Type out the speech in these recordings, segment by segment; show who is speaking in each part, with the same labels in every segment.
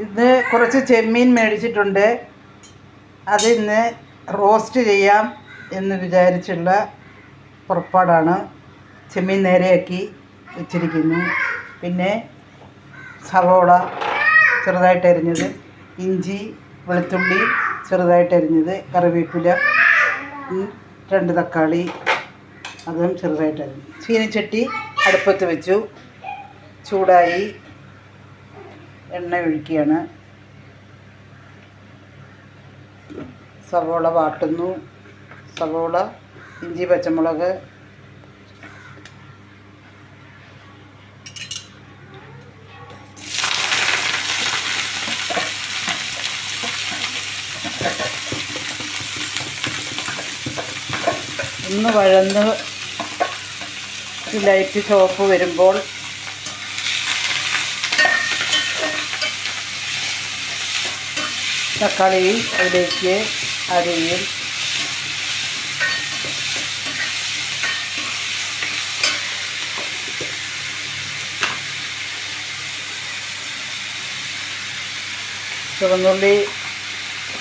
Speaker 1: ഇന്ന് കുറച്ച് ചെമ്മീൻ മേടിച്ചിട്ടുണ്ട്. അത് ഇന്ന് റോസ്റ്റ് ചെയ്യാം എന്ന് വിചാരിച്ചുള്ള പുറപ്പാടാണ്. ചെമ്മീൻ നേരെയാക്കി വെച്ചിരിക്കുന്നു. പിന്നെ സവോള ചെറുതായിട്ട് അരിഞ്ഞത് ഇഞ്ചി വെളുത്തുള്ളി ചെറുതായിട്ട് അരിഞ്ഞത് കറിവേപ്പില രണ്ട് തക്കാളി അതും ചെറുതായിട്ട് അരിഞ്ഞു ചീനച്ചട്ടി അടുപ്പത്ത് വെച്ചു. ചൂടായി. എണ്ണ ഒഴിക്കുകയാണ്. സവോള വാട്ടുന്നു. സവോള ഇഞ്ചി പച്ചമുളക്. ഒന്ന് വഴന്ന് ലൈറ്റ് ചുവപ്പ് വരുമ്പോൾ തക്കാളി അതിലേക്ക് അരിയും ചുവന്നുള്ളി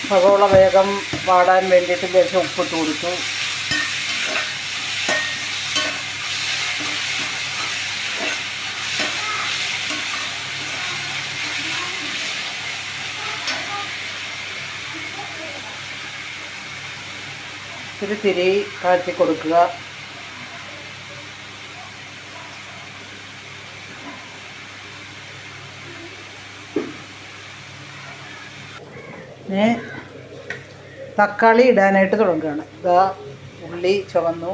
Speaker 1: സവോള വേഗം വാടാൻ വേണ്ടിയിട്ട് ലേശം ഉപ്പിട്ട് കൊടുത്തു. ഇത്തിരി തിരി കാച്ചി കൊടുക്കുക. പിന്നെ തക്കാളി ഇടാനായിട്ട് തുടങ്ങുകയാണ്. ഇതാ ഉള്ളി ചുവന്നു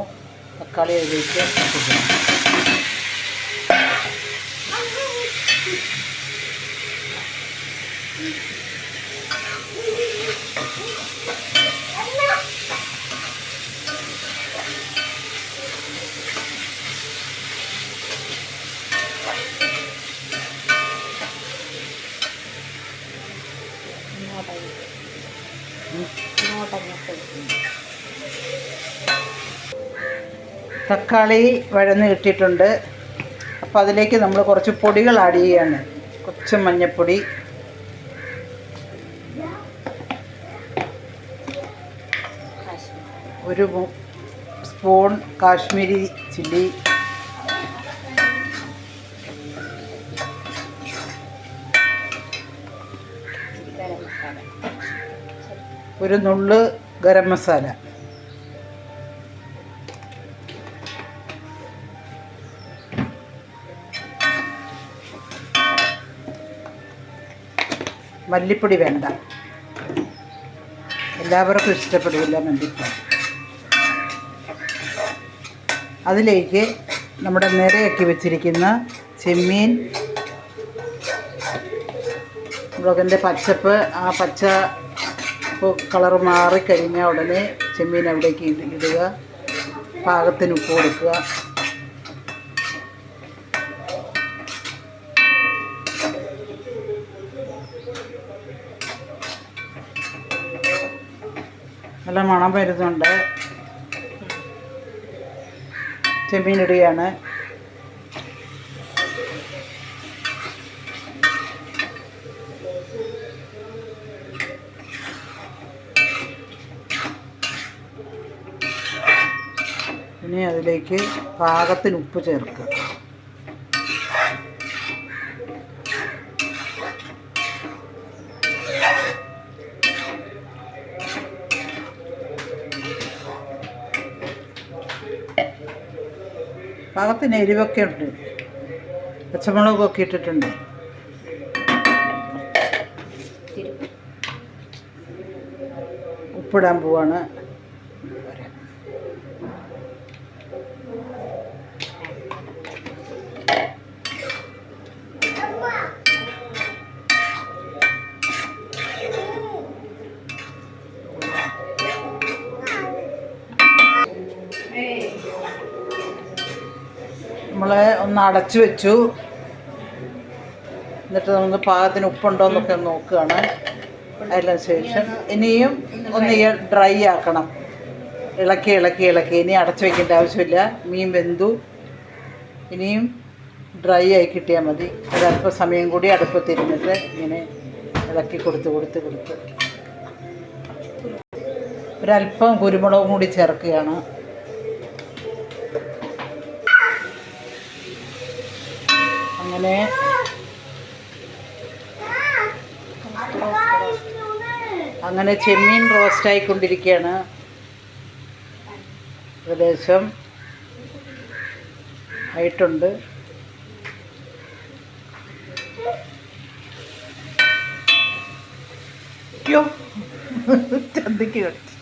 Speaker 1: തക്കാളി അതിലേക്ക് തക്കാളി വഴന്ന് കിട്ടിയിട്ടുണ്ട്. അപ്പോൾ അതിലേക്ക് നമ്മൾ കുറച്ച് പൊടികൾ ആഡ് ചെയ്യുകയാണ് കുറച്ച് മഞ്ഞൾപ്പൊടി ഒരു സ്പൂൺ കാശ്മീരി ചില്ലി. ഒരു നുള്ള് ഗരം മസാല. മല്ലിപ്പൊടി വേണ്ട. എല്ലാവർക്കും ഇഷ്ടപ്പെടില്ല മല്ലിപ്പൊടി. അതിലേക്ക് നമ്മുടെ നിരയാക്കി വെച്ചിരിക്കുന്ന ചെമ്മീൻ മുളകിന്റെ പച്ചപ്പ് ആ പച്ച കളർ മാറിക്കഴിഞ്ഞാൽ ഉടനെ ചെമ്മീൻ അവിടേക്ക് ഇടുക. പാകത്തിന് ഉപ്പ് കൊടുക്കുക. നല്ല മണം വരുന്നുണ്ട്. ചെമ്മീൻ ഇടുകയാണ്. ഇനി അതിലേക്ക് പാകത്തിന് ഉപ്പ് ചേർക്കുക. പാകത്തിന് എരിവൊക്കെ ഉണ്ട്. പച്ചമുളകൊക്കെ ഇട്ടിട്ടുണ്ട്. ഉപ്പിടാൻ പോവാണ്. നമ്മൾ ഒന്ന് അടച്ചു വെച്ചു. എന്നിട്ട് നമുക്ക് പാകത്തിന് ഉപ്പുണ്ടോ എന്നൊക്കെ നോക്കുകയാണ്. അതിന് ശേഷം ഇനിയും ഒന്ന് ഡ്രൈ ആക്കണം. ഇളക്കി ഇളക്കി ഇളക്കി. ഇനി അടച്ചു വെക്കേണ്ട ആവശ്യമില്ല. മീൻ വെന്തു. ഇനിയും ഡ്രൈ ആയി കിട്ടിയാൽ മതി. ഒരല്പ സമയം കൂടി അടുപ്പത്തിരുന്നിട്ട് ഇങ്ങനെ ഇളക്കി കൊടുത്ത് കൊടുത്ത് കൊടുത്ത്. ഒരല്പം കുരുമുളകും കൂടി ചേർക്കുകയാണ്. അങ്ങനെ അങ്ങനെ ചെമ്മീൻ റോസ്റ്റ് ആയിക്കൊണ്ടിരിക്കുകയാണ് ഏകദേശം ആയിട്ടുണ്ട്. ചന്തിക്ക് കടിച്ചു.